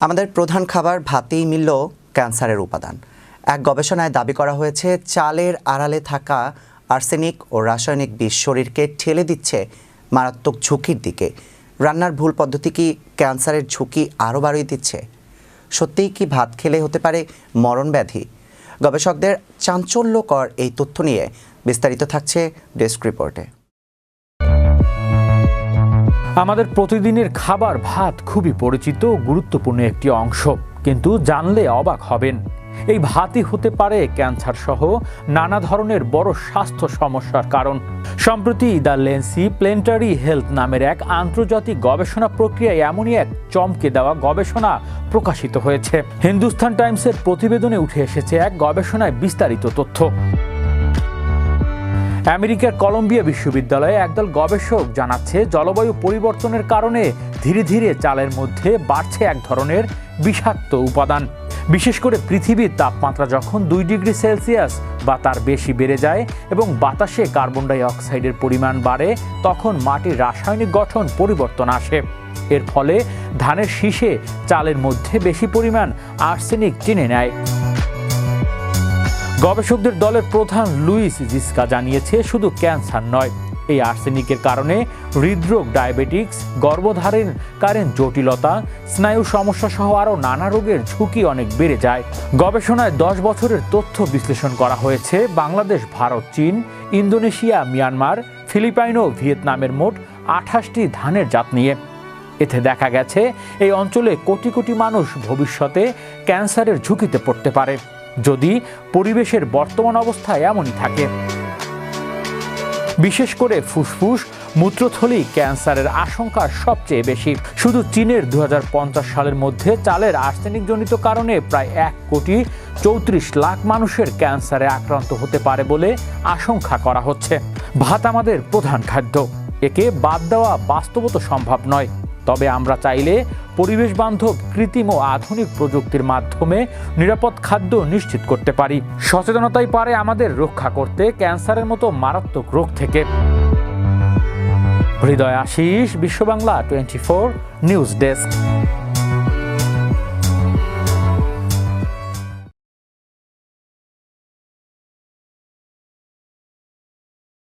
আমাদের প্রধান খাবার ভাতেই মিলল ক্যান্সারের উপাদান। এক গবেষণায় দাবি করা হয়েছে, চালের আড়ালে থাকা আর্সেনিক ও রাসায়নিক বিষ শরীরকে ঠেলে দিচ্ছে মারাত্মক ঝুঁকির দিকে। রান্নার ভুল পদ্ধতি কি ক্যান্সারের ঝুঁকি আরও বাড়িয়ে দিচ্ছে? সত্যিই কি ভাত খেলে হতে পারে মরণ ব্যাধি? গবেষকদের চাঞ্চল্যকর এই তথ্য নিয়ে বিস্তারিত থাকছে ডেস্ক রিপোর্টে। আমাদের প্রতিদিনের খাবার ভাত খুবই পরিচিত গুরুত্বপূর্ণ একটি অংশ। কিন্তু জানলে অবাক হবেন, এই ভাতই হতে পারে ক্যান্সার সহ নানা ধরনের বড় স্বাস্থ্য সমস্যার কারণ। সম্প্রতি দ্য লেন্সি প্লেন্টারি হেলথ নামের এক আন্তর্জাতিক গবেষণা প্রক্রিয়ায় এমনই এক চমকে দেওয়া গবেষণা প্রকাশিত হয়েছে। হিন্দুস্তান টাইমসের প্রতিবেদনে উঠে এসেছে এক গবেষণায় বিস্তারিত তথ্য। আমেরিকার কলম্বিয়া বিশ্ববিদ্যালয়ে একদল গবেষক জানাচ্ছে, জলবায়ু পরিবর্তনের কারণে ধীরে ধীরে চালের মধ্যে বাড়ছে এক ধরনের বিষাক্ত উপাদান। বিশেষ করে পৃথিবীর তাপমাত্রা যখন দুই ডিগ্রি সেলসিয়াস বা তার বেশি বেড়ে যায় এবং বাতাসে কার্বন ডাই অক্সাইডের পরিমাণ বাড়ে, তখন মাটির রাসায়নিক গঠন পরিবর্তন আসে। এর ফলে ধানের শীষে চালের মধ্যে বেশি পরিমাণ আর্সেনিক চিনে নেয়। গবেষকদের দলের প্রধান লুইস জিস্কা জানিয়েছে, শুধু ক্যান্সার নয়, এই আর্সেনিকের কারণে হৃদরোগ, ডায়াবেটিক্স গর্ভধারণকালীন জটিলতা, স্নায়ু সমস্যা সহ আরও নানা রোগের ঝুঁকি অনেক বেড়ে যায়। গবেষণায় দশ বছরের তথ্য বিশ্লেষণ করা হয়েছে, বাংলাদেশ, ভারত, চীন, ইন্দোনেশিয়া, মিয়ানমার, ফিলিপাইন ও ভিয়েতনামের মোট আঠাশটি ধানের জাত নিয়ে। এতে দেখা গেছে, এই অঞ্চলে কোটি কোটি মানুষ ভবিষ্যতে ক্যান্সারের ঝুঁকিতে পড়তে পারে। যদি পরিবেশের বর্তমান অবস্থা এমনই থাকে। বিশেষ করে ফুসফুস, মূত্রথলি ক্যান্সারের আশঙ্কা সবচেয়ে বেশি। শুধু চীনের দু সালের মধ্যে চালের আর্সেনিকজনিত কারণে প্রায় এক কোটি চৌত্রিশ লাখ মানুষের ক্যান্সারে আক্রান্ত হতে পারে বলে আশঙ্কা করা হচ্ছে। ভাত আমাদের প্রধান খাদ্য। একে বাদ দেওয়া বাস্তবত সম্ভব নয়। তবে আমরা চাইলে পরিবেশ বান্ধব, কৃত্রিম ও আধুনিক প্রযুক্তির মাধ্যমে নিরাপদ খাদ্য নিশ্চিত করতে পারি। সচেতনতাই পারে আমাদের রক্ষা করতে ক্যান্সারের মতো মারাত্মক রোগ থেকে। Hridoy Ashis Bishwa Bangla twenty four news desk.